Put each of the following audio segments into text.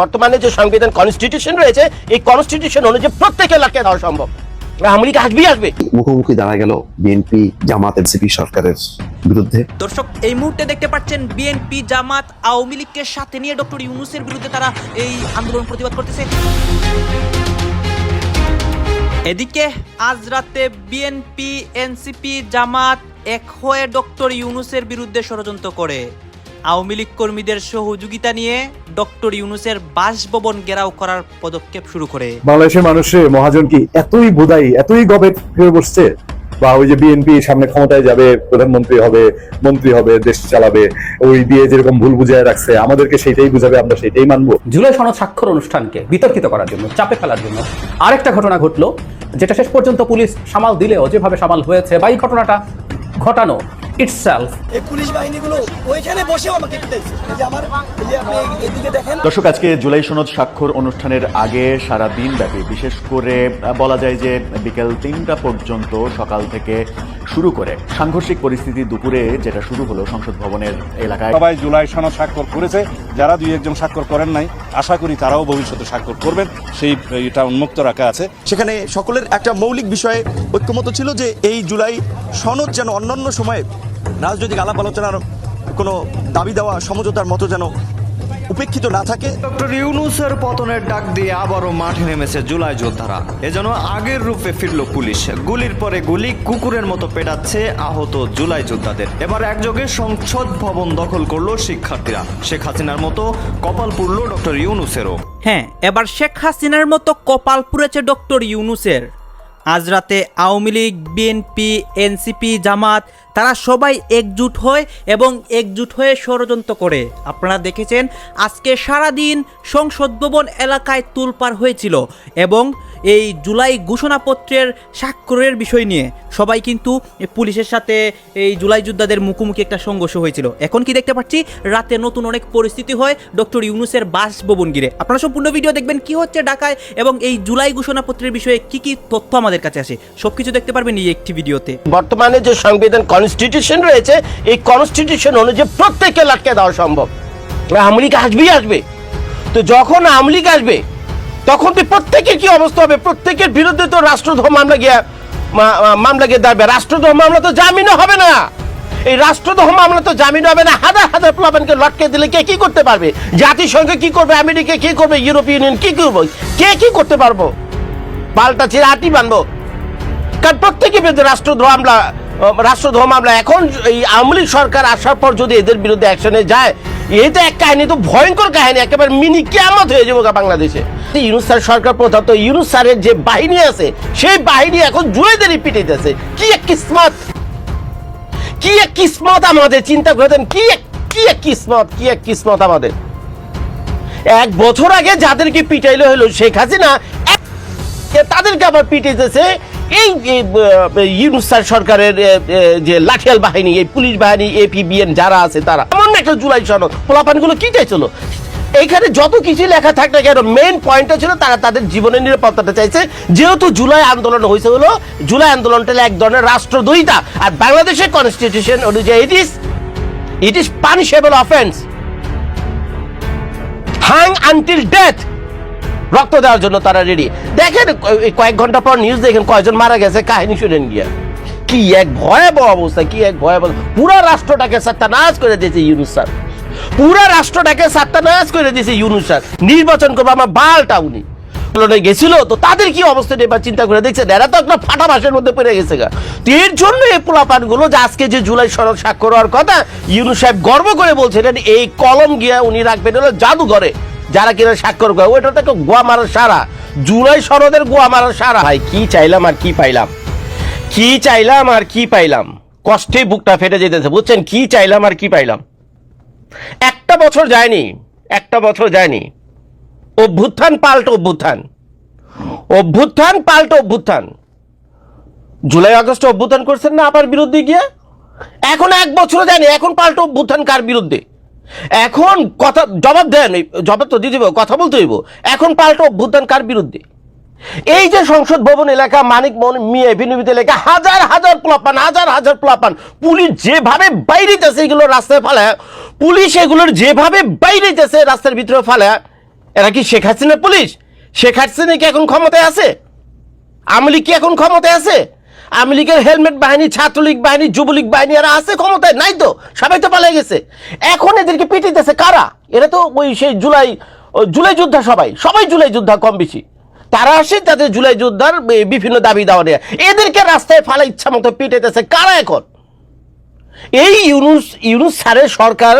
বর্তমানে যে সংবিধান কনস্টিটিউশন রয়েছে এই কনস্টিটিউশন অনুযায়ী প্রত্যেকের লাখে দেওয়া সম্ভব। আমেরিকা আসবেই আসবে। মুখোমুখি দাঁড়া গেল বিএনপি জামাত এনসিপি সরকারের বিরুদ্ধে। দর্শক এই মুহূর্তে দেখতে পাচ্ছেন বিএনপি জামাত আওয়ামী লীগকে সাথে নিয়ে ডক্টর ইউনুসের বিরুদ্ধে তারা এই আন্দোলন প্রতিবাদ করতেছে। এদিকে আজ রাতে বিএনপি এনসিপি জামাত এক হয়ে ডক্টর ইউনুসের বিরুদ্ধে ষড়যন্ত্র করে। আওয়ামী লীগ কর্মীদের সহযোগিতা নিয়ে ডক্টর ইউনুসের বাসভবন ঘেরাও করার পদক্ষেপ শুরু করে। বাংলাদেশের মানুষের মহাজন কি এতই বোধাই এতই গবে ফিরে বসছে? বা ওই যে বিএনপি সামনে ক্ষমতায় যাবে প্রধানমন্ত্রী হবে মন্ত্রী হবে দেশ চালাবে ওই দিয়ে যেরকম ভুল বুঝায় রাখছে আমাদেরকে সেটাই বুঝাবে আমরা সেটাই মানবো? জুলাই সনদ স্বাক্ষর অনুষ্ঠানকে বিতর্কিত করার জন্য চাপে ফেলার জন্য আরেকটা ঘটনা ঘটলো যেটা শেষ পর্যন্ত পুলিশ সামাল দিলেও যেভাবে সামাল হয়েছে বা এই ঘটনাটা ঘটানো ইটসেলফ এই পুলিশ বাহিনীগুলো ওইখানে বসেও আমাকে পিটাইছে এই যে আমার এই যে আপনি এদিকে দেখেন। দর্শক আজকে জুলাই সনদ স্বাক্ষর অনুষ্ঠানের আগে সারা দিন ব্যাপী বিশেষ করে বলা যায় যে বিকেল তিনটা পর্যন্ত সকাল থেকে শুরু করে সাংঘর্ষিক পরিস্থিতি দুপুরে যেটা শুরু হলো সংসদ ভবনের এলাকায়। সবাই জুলাই সনদ স্বাক্ষর করেছে। যারা দুই একজন স্বাক্ষর করেন নাই আশা করি তারাও ভবিষ্যতে স্বাক্ষর করবেন। সেই এটা উন্মুক্ত রাখা আছে। সেখানে সকলের একটা মৌলিক বিষয়ে ঐক্যমত ছিল যে এই জুলাই সনদ যেন অন্যান্য সময়ে রাজনৈতিক আলাপ আলোচনার কোনো দাবি দেওয়া সমঝোতার মতো যেন উপেক্ষিত না থাকে। ডক্টর ইউনুসের পতনের ডাক দিয়ে আবারও মাঠে নেমেছে জুলাই যোদ্ধারা। এজন্য আগের রূপে ফিরল পুলিশ। গুলির পরে গুলি কুকুরের মতো পেটাচ্ছে আহত জুলাই যোদ্ধাদের। এবার একযোগে সংসদ ভবন দখল করল শিক্ষার্থীরা। শেখ হাসিনার মতো কপাল পুরল ডক্টর ইউনুসেরও। হ্যাঁ এবার শেখ হাসিনার মতো কপাল পুড়েছে ডক্টর ইউনুসের। আজ রাতে Awami League BNP NCP Jamaat তারা সবাই একজুট হয় এবং একজুট হয়ে ষড়যন্ত্র করে। আপনারা দেখেছেন, আজকে সারাদিন সংসদ ভবন এলাকায় তুলপার হয়েছিল এবং এই জুলাই ঘোষণাপত্রের স্বাক্ষরের বিষয় নিয়ে সবাই কিন্তু পুলিশের সাথে এই জুলাই যোদ্ধাদের মুখোমুখি একটা সংঘর্ষ হয়েছিল। এখন কি দেখতে পাচ্ছি? রাতে নতুন অনেক পরিস্থিতি হয় ডক্টর ইউনুসের বাসভবন গিরে আপনারা সম্পূর্ণ ভিডিও দেখবেন কি হচ্ছে ঢাকায় এবং এই জুলাই ঘোষণাপত্রের বিষয়ে কি কি তথ্য আমাদের কাছে আসে সবকিছু দেখতে পারবেন এই একটি ভিডিওতে। বর্তমানে যে সংবিধান কনস্টিটিউশন রয়েছে, এই কনস্টিটিউশন অনুযায়ী প্রত্যেকের লাটকে দেওয়া সম্ভব। আমেরিকা আসবেই আসবে। তো যখন আমলিক আসবে, তখন তো প্রত্যেকের কি অবস্থা হবে? প্রত্যেকের বিরুদ্ধে তো রাষ্ট্রদ্রোহ মামলা গিয়া মামলা গিয়ে দাঁড়বে। রাষ্ট্রদ্রোহ মামলা তো জামিনও হবে না। এই রাষ্ট্রদ্রোহ মামলা তো জামিন হবে না। হাজার হাজার প্লাবানকে লটকে দিলে কে কি করতে পারবে? জাতিসংঘ কি করবে? আমেরিকা কি করবে? ইউরোপিয়ান ইউনিয়ন কি করবে? কে কি করতে পারব? পাল্টা ছেড়ে আটি বানবো। কারণ প্রত্যেকের বিরুদ্ধে রাষ্ট্রদ্রোহ মামলা রাষ্ট্রদ্রোহ মামলা এখন এই আওয়ামী লীগ সরকার আসার পর যদি এদের বিরুদ্ধে অ্যাকশনে যায় তো এক কাহিনী, তো ভয়ঙ্কর কাহিনী, একেবারে মিনি কেমত হয়ে যাব বাংলাদেশে। ইউনুস স্যার সরকার প্রধান তো ইউনুস স্যারের যে বাহিনী আছে, সেই বাহিনী এখন জুয়েদেরই পিটাইতেছে কি এক কিসমত? কি এক কিসমত আমাদের? চিন্তা করে দেন, কি এক কি এক কিসমত? কি এক কিসমত আমাদের? এক বছর আগে যাদেরকে পিটাইলো হলো শেখ হাসিনা তাদেরকে আবার পিটাইতেছে এই এ, ব- ইউনুস সরকারের যে লাঠিয়াল বাহিনী এই পুলিশ বাহিনী এপিবিএন যারা আছে তারা এমন একটা জুলাই সনদ পোলাপানগুলো কি চাইছিল? এইখানে যত কিছু লেখা থাক না কেন মেইন পয়েন্টটা ছিল তারা তাদের জীবনের নিরাপত্তাটা চাইছে। যেহেতু জুলাই আন্দোলন হয়েছে হলো জুলাই আন্দোলনটা এক ধরনের রাষ্ট্রদ্রোহিতা আর বাংলাদেশের কনস্টিটিউশন অনুযায়ী it is it is punishable offence hang until death রক্ত দেওয়ার জন্য তারা রেডি দেখেন কয়েক ঘণ্টা পর নিউজ দেখেন কয়জন মারা গেছে, কাহিনী শুনেন গিয়া। কি এক ভয়াবহ অবস্থা, কি এক ভয়াবহ পুরো রাষ্ট্রটাকে সাত্তানাজ করে দিয়েছে ইউনুস স্যার। পুরা রাষ্ট্রটাকে সাত্তানাজ করে দিয়েছে ইউনুস স্যার। নির্বাচন করব, আমার বালটা উনি। গেছিল তো, তাদের কি অবস্থা এবার চিন্তা করে দেখছেন? এরা তো একটা ফাটা বাসের মধ্যে পড়ে গেছে গা। তো এর জন্য এই পোলাপানগুলো যে আজকে যে জুলাই সনদ স্বাক্ষর হওয়ার কথা, ইউনুস সাহেব গর্ব করে বলছিলেন এই কলম গিয়া উনি রাখবেন হলো জাদুঘরে। যারা কিনা স্বাক্ষর করে, ওইটা তো গোয়া মারার সারা। জুলাই সনদের গোয়া মারার সারা। ভাই, কি চাইলাম আর কি পাইলাম? কি চাইলাম আর কি পাইলাম? কষ্টে বুকটা ফেটে যেতেছে, বুঝছেন? কি চাইলাম আর কি পাইলাম? একটা বছর যায়নি, একটা বছর যায়নি। অভ্যুত্থান পাল্টো অভ্যুত্থান। অভ্যুত্থান পাল্টো অভ্যুত্থান। জুলাই, আগস্টে অভ্যুত্থান করছেন না আবার বিরুদ্ধে গিয়ে? এখন এক বছর যায়নি, এখন পাল্টো অভ্যুত্থান কার বিরুদ্ধে? এখন কথা, জবাব দেন জবাব তো দিব, কথা বলতে হইব। এখন পাল্টো অভ্যুত্থান কার বিরুদ্ধে? এই যে সংসদ ভবন এলাকা, মানিক মোহন মিয়া এভিনিউত এলাকা, হাজার হাজার প্লাপান, হাজার হাজার প্লাপান, পুলিশ যেভাবে বাইরে যাচ্ছে এগুলো রাস্তায় ফালে, পুলিশ এগুলোর যেভাবে বাইরে যাচ্ছে রাস্তার ভিতরে ফালে, এরা কি শেখ হাসিনার পুলিশ? শেখ হাসিনা কি এখন ক্ষমতায় আছে? আওয়ামী লীগ কি এখন ক্ষমতায় আছে? আওয়ামী লীগের হেলমেট বাহিনী, ছাত্রলীগ বাহিনী, যুবলীগ বাহিনী এরা আছে ক্ষমতায়, নাই তো? সবাই তো পালিয়ে গেছে। এখন এদেরকে পিটিতেছে কারা? এরা তো ওই সেই জুলাই জুলাই যোদ্ধা সবাই। সবাই জুলাই যোদ্ধা কম বেশি। তারা আসে তাদের জুলাই যোদ্ধার বিভিন্ন দাবি দাওয়া নিয়ে। এদেরকে রাস্তায় ফালা ইচ্ছা মতো পিটেতেছে কারা এখন? এই ইউনুস ইউনুস স্যারের সরকার,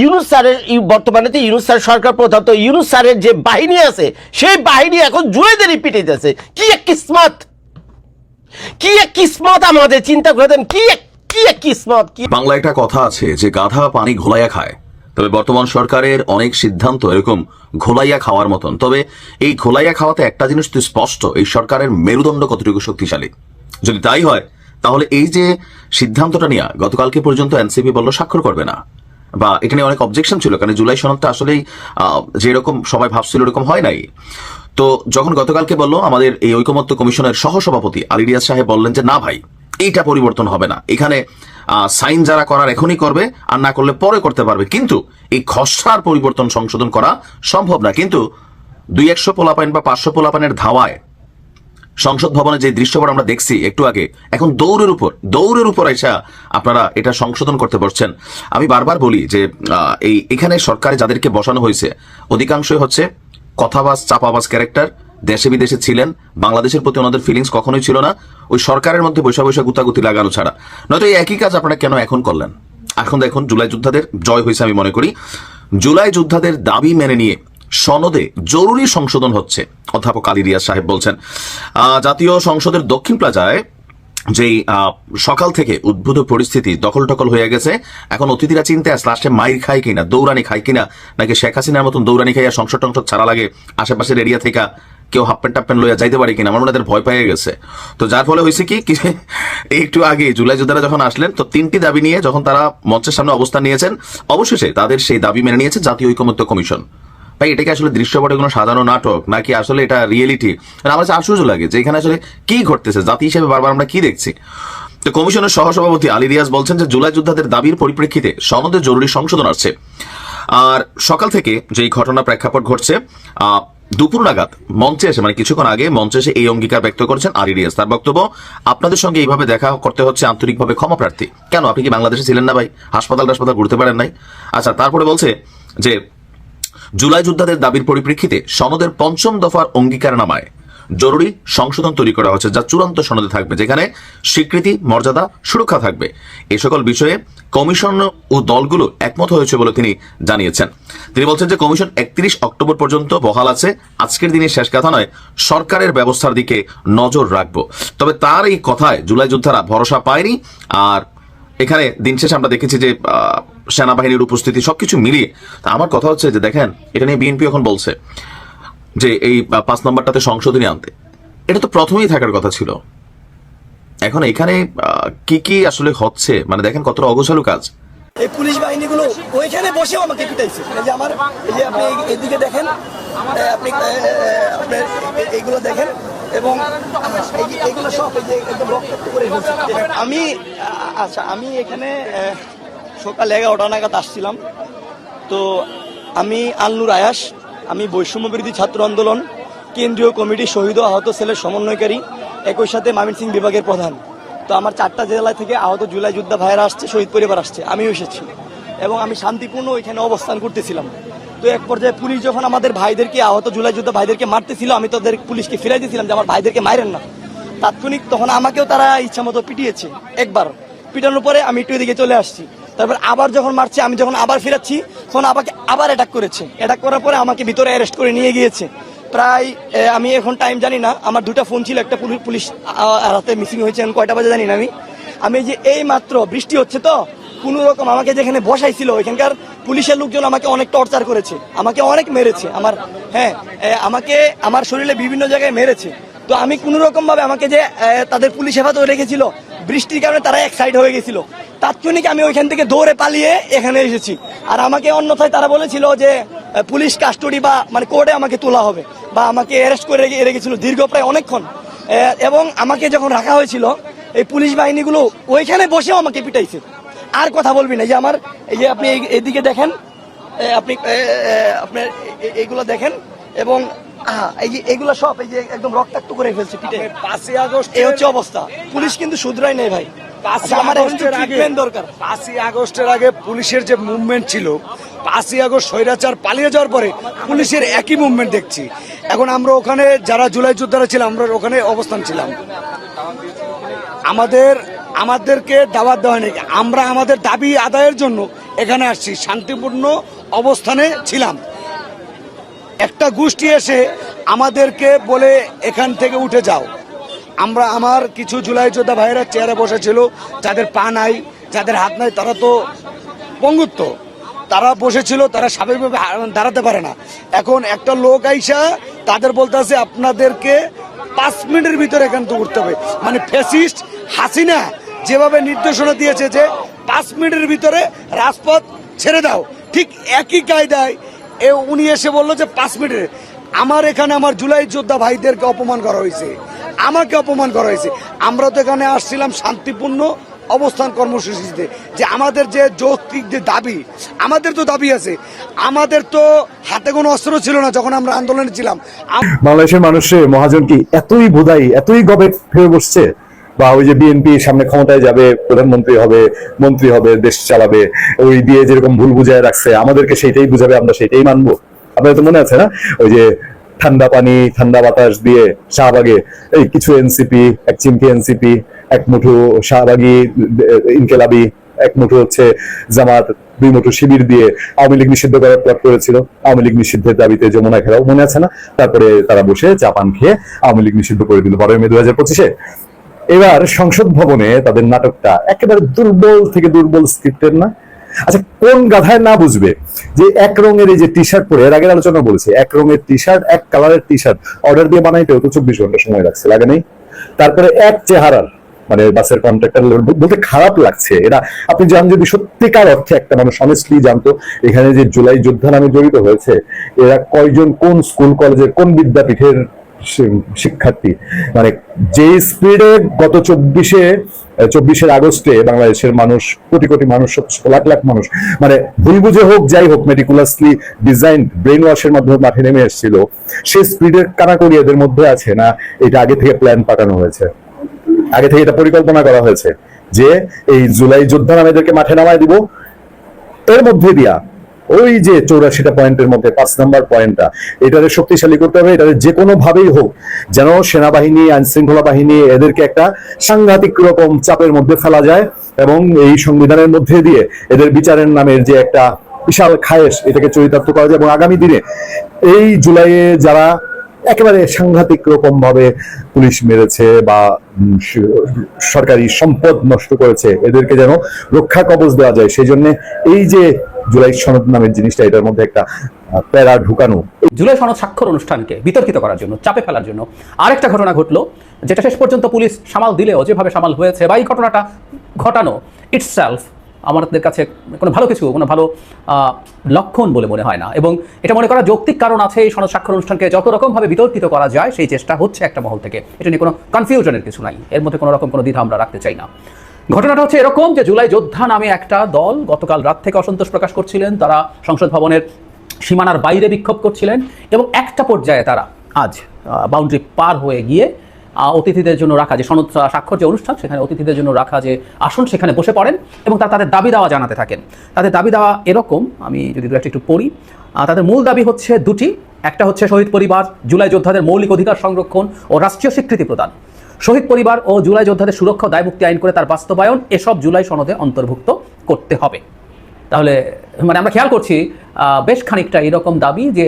ইউনুস স্যারের বর্তমানে তো ইউনুস স্যার সরকার প্রধানত, ইউনুস স্যারের যে বাহিনী আছে, সেই বাহিনী এখন জুড়েদেরই পিটিতেছে কি এক কিসমত! কি কিসমত আমাদের? চিন্তা করে দেন, কি কি কিসমত? কি বাংলা একটা কথা আছে যে গাধা পানি ঘোলাইয়া খায়। তবে বর্তমান সরকারের অনেক সিদ্ধান্ত এরকম ঘোলাইয়া খাওয়ার মতন। তবে এই ঘোলাইয়া খাওয়াতে একটা জিনিস তো স্পষ্ট, এই সরকারের মেরুদণ্ড কতটুকু শক্তিশালী? যদি তাই হয়, তাহলে এই যে সিদ্ধান্তটা নিয়ে, গতকালকে পর্যন্ত এনসিপি বলল স্বাক্ষর করবে না। বা এটা নিয়ে অনেক অবজেকশন ছিল কারণ জুলাই সনদটা আসলেই যেরকম সবাই ভাবছিল এরকম হয় নাই। তো যখন গতকালকে বলল আমাদের এই ঐকমত্য কমিশনের সহসভাপতি আলিরিয়াজ সাহেব বললেন যে, না ভাই, এইটা পরিবর্তন হবে না। এখানে সাইন যারা করার এখনই করবে, আর না করলে পরে করতে পারবে। কিন্তু এই খসড়ার পরিবর্তন সংশোধন করা সম্ভব না। কিন্তু দুই একশো পোলাপাইন বা পাঁচশো পোলাপানের ধাওয়ায় সংসদ ভবনে যে দৃশ্যপট আমরা দেখছি একটু আগে, এখন দৌড়ের উপর দৌড়ের উপর এসা আপনারা এটা সংশোধন করতে পারছেন আমি বারবার বলি যে এই, এখানে সরকারে যাদেরকে বসানো হয়েছে, অধিকাংশই হচ্ছে কথাবাজ, চাপাবাজ ক্যারেক্টার, দেশে বিদেশে ছিলেন, বাংলাদেশের প্রতি ওনাদের ফিলিংস কখনোই ছিল না, ওই সরকারের মধ্যে বৈশা বৈশা গুতাগুতি লাগানো ছাড়া। নয়তো এই একই কাজ আপনারা কেন এখন করলেন? এখন দেখুন, জুলাই যোদ্ধাদের জয় হয়েছে আমি মনে করি। জুলাই যোদ্ধাদের দাবি মেনে নিয়ে সনদে জরুরি সংশোধন হচ্ছে, অধ্যাপক আলী রিয়াজ সাহেব বলছেন। জাতীয় সংসদের দক্ষিণ প্লাজায় যেই সকাল থেকে উদ্ভূত পরিস্থিতি দখল টকল হয়ে গেছে, এখন অতিথিরা চিন্তা আছে লাস্টে মাইর খায় কিনা, দৌড়ানি খায় কিনা, নাকি শেখ হাসিনার মতন দৌড়ানি খাইয়া সংসদ টংসদ ছাড়া লাগে, আশেপাশের এরিয়া থেকে কেউ হাফ প্যান্ট টাপ প্যান্ট লইয়া যাইতে পারে কিনা, আমার মনে ভয় পেয়ে গেছে। তো যার ফলে হয়েছে কি কি একটু আগে জুলাই যোদ্ধারা যখন আসলেন, তো তিনটি দাবি নিয়ে যখন তারা মঞ্চের সামনে অবস্থান নিয়েছেন, অবশেষে তাদের সেই দাবি মেনে নিয়েছে জাতীয় ঐকমত্য কমিশন। ভাই এটাকে আসলে দৃশ্যপটে কোনো সাধারণ নাটক, নাকি আসলে এটা রিয়েলিটি আমার কাছে আশ্চর্য লাগে যে এখানে আসলে কি ঘটতেছে, জাতি হিসেবে বারবার আমরা কি দেখছি? তো কমিশনের সহসভাপতি আলী রিয়াজ বলছেন যে জুলাই যোদ্ধাদের দাবির পরিপ্রেক্ষিতে সনদে জরুরি সংশোধন আসছে। আর সকাল থেকে যেই ঘটনা প্রেক্ষাপট ঘটছে দুপুর নাগাদ মঞ্চে এসে মানে কিছুক্ষণ আগে মঞ্চে এসে এই অঙ্গীকার ব্যক্ত করেছেন আলী রিয়াজ। তার বক্তব্য, আপনাদের সঙ্গে এইভাবে দেখা করতে হচ্ছে আন্তরিকভাবে ক্ষমা প্রার্থী। কেন, আপনি কি বাংলাদেশে ছিলেন না ভাই? হাসপাতাল হাসপাতাল ঘুরতে পারেন নাই? আচ্ছা তারপরে বলছে যে জুলাই যোদ্ধাদের দাবির পরিপ্রেক্ষিতে সনদের পঞ্চম দফার অঙ্গীকারনামায় জরুরি সংশোধন তৈরি করা হচ্ছে, যা চূড়ান্ত সনদে থাকবে, যেখানে স্বীকৃতি, মর্যাদা, সুরক্ষা থাকবে। এ সকল বিষয়ে কমিশন ও দলগুলো একমত হয়েছে বলে তিনি জানিয়েছেন। তিনি বলছেন যে, কমিশন একত্রিশ অক্টোবর পর্যন্ত বহাল আছে। আজকের দিনে শেষ কথা নয়, সরকারের ব্যবস্থার দিকে নজর রাখব। তবে তার এই কথায় জুলাই যোদ্ধারা ভরসা পায়নি। আর এখানে দিন শেষে আমরা দেখেছি যে সেনাবাহিনীর উপস্থিতি, সবকিছু মিলিয়ে। তা আমার কথা হচ্ছে যে, দেখেন, এটা নিয়ে বিএনপি এখন বলছে যে, এই পাঁচ নম্বরটাতে সংশোধনী আনতে। এটা তো প্রথমেই থাকার কথা ছিল। এখন এখানে কি কি আসলে হচ্ছে? মানে দেখেন কতটা অগোছালো কাজ। এই পুলিশ বাহিনীগুলো ওইখানে বসেও আমাকে পিটাইছে। যে আমার যে আপনি এদিকে দেখেন আপনি এইগুলো দেখেন, এবং এইগুলো সব এই যে একদম রক্তাক্ত করে আমি আচ্ছা আমি এখানে সকাল এগারোটা নাগাদ আসছিলাম। তো আমি আলনুর আয়াস, আমি বৈষম্য বিরোধী ছাত্র আন্দোলন, কেন্দ্রীয় কমিটি শহীদ আহত সেলের সমন্বয়কারী, একই সাথে ময়মনসিংহ বিভাগের প্রধান। তো আমার চারটা জেলা থেকে আহত জুলাই যোদ্ধা ভাইয়েরা আসছে, শহীদ পরিবার আসছে, আমিও এসেছি। এবং আমি শান্তিপূর্ণ ওইখানে অবস্থান করতেছিলাম। তো এক পর্যায়ে পুলিশ যখন আমাদের ভাইদেরকে, আহত জুলাই যোদ্ধা ভাইদেরকে মারতেছিল, আমি তাদের পুলিশকে ফিরাই দিয়েছিলাম যে আমার ভাইদেরকে মারেন না। তাৎক্ষণিক তখন আমাকেও তারা ইচ্ছা মতো পিটিয়েছে, একবার। পিটানোর পরে আমি একটু এদিকে চলে আসছি। তারপর আবার যখন মারছে, আমি যখন আবার ফিরাচ্ছি, তখন আমাকে আবার অ্যাটাক করেছে। অ্যাটাক করার পরে আমাকে ভিতরে অ্যারেস্ট করে নিয়ে গিয়েছে। প্রায় আমি এখন টাইম জানি না, আমার দুটা ফোন ছিল, একটা পুলিশ পুলিশ রাতে মিসিং হয়েছে এখন কয়টা বাজে জানি না আমি। আমি যে এই মাত্র বৃষ্টি হচ্ছে তো, কোনো রকম আমাকে যেখানে বসাইছিল, ওইখানকার পুলিশের লোকজন আমাকে অনেক টর্চার করেছে, আমাকে অনেক মেরেছে। আমার হ্যাঁ আমাকে, আমার শরীরে বিভিন্ন জায়গায় মেরেছে। তো আমি কোনো রকম ভাবে আমাকে যে তাদের পুলিশ হেফাজতে রেখেছিল, বৃষ্টির কারণে তারা এক সাইড হয়ে গেছিল। তাৎক্ষণিক আমি ওইখান থেকে দৌড়ে পালিয়ে এখানে এসেছি। আর আমাকে অন্যথায় তারা বলেছিল যে পুলিশ কাস্টডি বা মানে কোর্টে আমাকে তোলা হবে বা আমাকে অ্যারেস্ট করে রেখে রেখেছিল দীর্ঘ প্রায় অনেকক্ষণ। এবং আমাকে যখন রাখা হয়েছিল, এই পুলিশ বাহিনীগুলো ওইখানে বসেও আমাকে পিটাইছে। আর কথা বলবি না। যে আমার, এই যে আপনি এইদিকে দেখেন আপনি আপনার এইগুলো দেখেন এবং এই যে এগুলো সব এই যে একদম রক্তাক্ত করে ফেলছে পিঠে। পাঁচই আগস্ট এই হচ্ছে অবস্থা। পুলিশ কিন্তু শুধরাই নেই ভাই। পাঁচই আচ্ছা, আগস্টের আগে পাঁচই আগস্টের আগে পুলিশের যে মুভমেন্ট ছিল পাঁচই আগস্ট স্বৈরাচার পালিয়ে যাওয়ার পরে পুলিশের একই মুভমেন্ট দেখছি। এখন আমরা ওখানে যারা জুলাই যোদ্ধারা ছিলাম আমরা ওখানে অবস্থান ছিলাম। আমাদের আমাদেরকে দাওয়াত দেওয়া নেই আমরা আমাদের দাবি আদায়ের জন্য এখানে আসছি। শান্তিপূর্ণ অবস্থানে ছিলাম। একটা গোষ্ঠী এসে আমাদেরকে বলে এখান থেকে উঠে যাও। আমরা আমার কিছু জুলাই যোদ্ধা ভাইয়েরা চেয়ারে বসেছিল, যাদের পা নাই, যাদের হাত নাই, তারা তো পঙ্গুত্ব। তারা বসেছিল, তারা স্বাভাবিকভাবে দাঁড়াতে পারে না। এখন একটা লোক আইসা, তাদের বলতে আছে আপনাদেরকে পাঁচ মিনিটের ভিতরে এখান থেকে উঠতে হবে। মানে ফেসিস্ট হাসিনা যেভাবে নির্দেশনা দিয়েছে যে, পাঁচ মিনিটের ভিতরে রাজপথ ছেড়ে দাও। ঠিক একই কায়দায় এ উনি এসে বলল যে, পাঁচ মিনিটে, আমার এখানে আমার জুলাই যোদ্ধা ভাইদেরকে অপমান করা হয়েছে। আমাকে অপমান করা হয়েছে। আমরা তো এখানে আসছিলাম শান্তিপূর্ণ অবস্থান কর্মসূচিতে, যে আমাদের যে যৌক্তিক যে দাবি, আমাদের তো দাবি আছে। আমাদের তো হাতে কোনো অস্ত্র ছিল না যখন আমরা আন্দোলনে ছিলাম। বাংলাদেশের মানুষের মহাজন কি এতই বোধাই, এতই গবে ফেরে বসছে বা ওই যে বিএনপি সামনে ক্ষমতায় যাবে, প্রধানমন্ত্রী হবে, মন্ত্রী হবে, দেশ চালাবে, ওই দিয়ে যেরকম ভুল বুঝায় রাখছে, আমাদেরকে সেটাই বুঝাবে, আমরা সেইটাই মানবো। আপনাদের তো মনে আছে না? ওই যে ঠান্ডা পানি, ঠান্ডা বাতাস দিয়ে শাহবাগে, এই কিছু এনসিপি এক চিমকি এনসিপি এক মুঠো শাহবাগি, ইনকেলাবি, এক মুঠো হচ্ছে জামাত, দুই মুঠো শিবির দিয়ে আওয়ামী লীগ নিষিদ্ধ করার প্লট করেছিল। আওয়ামী লীগ নিষিদ্ধের দাবিতে যমুনা ঘেরাও, মনে আছে না? তারপরে তারা বসে চাপান খেয়ে আওয়ামী লীগ নিষিদ্ধ করে দিল। বারোই মে দু হাজার পঁচিশে। এবার সংসদ ভবনে তাদের নাটকটা একেবারে দুর্বল থেকে দুর্বল স্ক্রিপ্টের না। আচ্ছা কোন গাধায় না বুঝবে যে এক রঙের এই যে টি শার্ট পরে, এর আগের আলোচনা বলেছে, এক রঙের টি শার্ট এক কালারের টি শার্ট অর্ডার দিয়ে বানাইতেও তো চব্বিশ ঘণ্টা সময় লাগছে লাগে নেই। তারপরে এক চেহারার মানে বাসের কন্ট্রাক্টর বলতে খারাপ লাগছে। এরা আপনি জান যদি সত্যিকার অর্থে একটা মানুষ অনেস্টলি জানতো, এখানে যে জুলাই যোদ্ধা নামে জড়িত হয়েছে, এরা কয়জন কোন স্কুল কলেজের কোন বিদ্যাপীঠের শিক্ষার্থী। মানে যে স্পিডে গত চব্বিশে চব্বিশের আগস্টে বাংলাদেশের মানুষ, কোটি কোটি মানুষ লাখ লাখ মানুষ মানে ভুল বুঝে হোক, যাই হোক মেটিকুলাসলি ডিজাইন ব্রেন ওয়াশের মাধ্যমে মাঠে নেমে এসেছিল, সেই স্পিডের কানাকড়ি এদের মধ্যে আছে না? এটা আগে থেকে প্ল্যান পাঠানো হয়েছে। আগে থেকে এটা পরিকল্পনা করা হয়েছে যে এই জুলাই যোদ্ধা নামে এদেরকে মাঠে নামায় দিব। এর মধ্যে দিয়া ওই যে চৌরাশিটা পয়েন্টের মধ্যে, পাঁচ নম্বর পয়েন্টটা, এটারে শক্তিশালী করতে হবে, এটারে যে কোনো ভাবেই হোক, যেন সেনাবাহিনী আইন শৃঙ্খলা বাহিনী এদেরকে একটা সাংঘাতিক রকম চাপের মধ্যে ফেলা যায় এবং এই সংবিধানের মধ্যে দিয়ে এদের বিচারের নামের যে একটা বিশাল খায়েশ এটাকে চরিতার্থ করা যায়। এবং আগামী দিনে এই জুলাইয়ে যারা একেবারে সাংঘাতিক রকম ভাবে পুলিশ মেরেছে বা সরকারি সম্পদ নষ্ট করেছে। এদেরকে যেন রক্ষা কবচ দেওয়া যায়। সেই জন্য এই যে জুলাই সনদ নামের জিনিসটা, এটার মধ্যে একটা প্যারা ঢুকানো। জুলাই সনদ স্বাক্ষর অনুষ্ঠানকে বিতর্কিত করার জন্য, চাপে ফেলার জন্য আরেকটা ঘটনা ঘটলো, যেটা শেষ পর্যন্ত পুলিশ সামাল দিলেও যেভাবে সামাল হয়েছে বা এই ঘটনাটা ঘটানো ইটসেলফ আমাদের কাছে কোনো ভালো কিছু, কোনো ভালো লক্ষণ বলে মনে হয় না। এবং এটা মনে করা যৌক্তিক কারণ আছে, এই সনদ স্বাক্ষর অনুষ্ঠানকে যত রকমভাবে বিতর্কিত করা যায়, সেই চেষ্টা হচ্ছে একটা মহল থেকে। এটা নিয়ে কোনো কনফিউশনের কিছু নাই। এর মধ্যে কোনো রকম কোনো দ্বিধা আমরা রাখতে চাই না। ঘটনাটা হচ্ছে এরকম যে জুলাই যোদ্ধা নামে একটা দল গতকাল রাত থেকে অসন্তোষ প্রকাশ করছিলেন। তারা সংসদ ভবনের সীমানার বাইরে বিক্ষোভ করছিলেন এবং একটা পর্যায়ে তারা আজ বাউন্ডারি পার হয়ে গিয়ে অতিথিদের জন্য রাখা যে সনদ স্বাক্ষর যে অনুষ্ঠান, সেখানে অতিথিদের জন্য রাখা যে আসন, সেখানে বসে পড়েন এবং তারা তাদের দাবি দাওয়া জানাতে থাকেন। তাদের দাবি দাওয়া এরকম, আমি যদি একটা একটু পড়ি তাদের মূল দাবি হচ্ছে দুটি। একটা হচ্ছে শহীদ পরিবার, জুলাই যোদ্ধাদের মৌলিক অধিকার সংরক্ষণ ও রাষ্ট্রীয় স্বীকৃতি প্রদান। শহীদ পরিবার ও জুলাই যোদ্ধাদের সুরক্ষা দায়মুক্তি আইন করে তার বাস্তবায়ন, এসব জুলাই সনদে অন্তর্ভুক্ত করতে হবে। তাহলে মানে আমরা খেয়াল করছি বেশ খানিকটা এরকম দাবি যে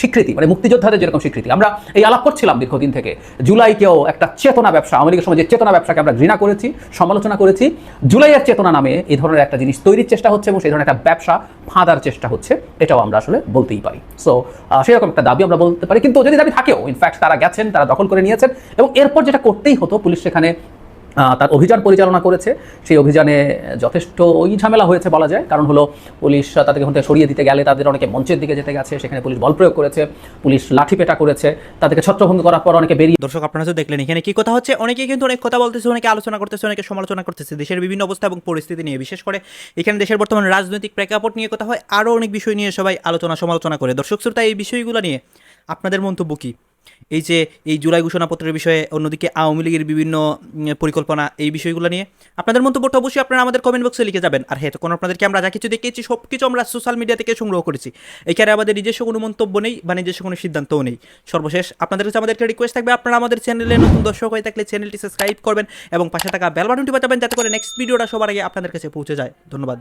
স্বীকৃতি মানে মুক্তিযোদ্ধাদের যেরকম স্বীকৃতি। আমরা এই আলাপ করছিলাম দীর্ঘদিন থেকে। জুলাইকেও একটা চেতনা ব্যবসা লীগের সময় যে চেতনা ব্যবসাকে আমরা ঘৃণা করেছি, সমালোচনা করেছি, জুলাইয়ের চেতনা নামে এই ধরনের একটা জিনিস তৈরির চেষ্টা হচ্ছে এবং সেই ধরনের একটা ব্যবসা ফাঁদার চেষ্টা হচ্ছে, এটাও আমরা আসলে বলতেই পারি। সো সেরকম একটা দাবি আমরা বলতে পারি। কিন্তু যদি দাবি থাকেও ইনফ্যাক্ট তারা গেছেন, তারা দখল করে নিয়েছেন এবং এরপর যেটা করতেই হতো, পুলিশ সেখানে তার অভিযান পরিচালনা করেছে। সেই অভিযানে যথেষ্ট ওই ঝামেলা হয়েছে বলা যায়। কারণ হলো, পুলিশ তাদেরকে ওখান সরিয়ে দিতে গেলে তাদের অনেকে মঞ্চের দিকে যেতে গেছে, সেখানে পুলিশ বল প্রয়োগ করেছে, পুলিশ লাঠিপেটা করেছে, তাদেরকে ছত্রভঙ্গ করার পর অনেকে বেরিয়ে দর্শক, আপনারা দেখলেন, এখানে কি কথা হচ্ছে? অনেকেই কিন্তু অনেক কথা বলতেছে, অনেকে আলোচনা করতেছে, অনেকে সমালোচনা করতেছে। দেশের বিভিন্ন অবস্থা এবং পরিস্থিতি নিয়ে, বিশেষ করে এখানে দেশের বর্তমান রাজনৈতিক প্রেক্ষাপট নিয়ে কথা হয়। আরও অনেক বিষয় নিয়ে সবাই আলোচনা সমালোচনা করে। দর্শক, শ্রোতা, এই বিষয়গুলো নিয়ে আপনাদের মন্তব্য কী? এই যে এই জুলাই ঘোষণাপত্রের বিষয়ে অন্যদিকে আওয়ামী লীগের বিভিন্ন পরিকল্পনা এই বিষয়গুলো নিয়ে আপনাদের মন্তব্যটা অবশ্যই আপনারা আমাদের কমেন্ট বক্সে লিখে যাবেন। আর হ্যাঁ তখন আপনাদেরকে আমরা যা কিছু দেখেছি সব কিছু আমরা সোশ্যাল মিডিয়া থেকে সংগ্রহ করেছি। এখানে আমাদের নিজস্ব কোনো মন্তব্য নেই বা নিজস্ব কোনো সিদ্ধান্তও নেই। সর্বশেষ আপনাদের কাছে আমাদের একটা রিকোয়েস্ট থাকবে, আপনারা আমাদের চ্যানেলে নতুন দর্শক হয়ে থাকলে চ্যানেলটি সাবস্ক্রাইব করবেন এবং পাশে থাকা বেল বাটনটি বাজাবেন, যাতে করে নেক্সট ভিডিওটা সবার আগে আপনাদের কাছে পৌঁছে যায়। ধন্যবাদ।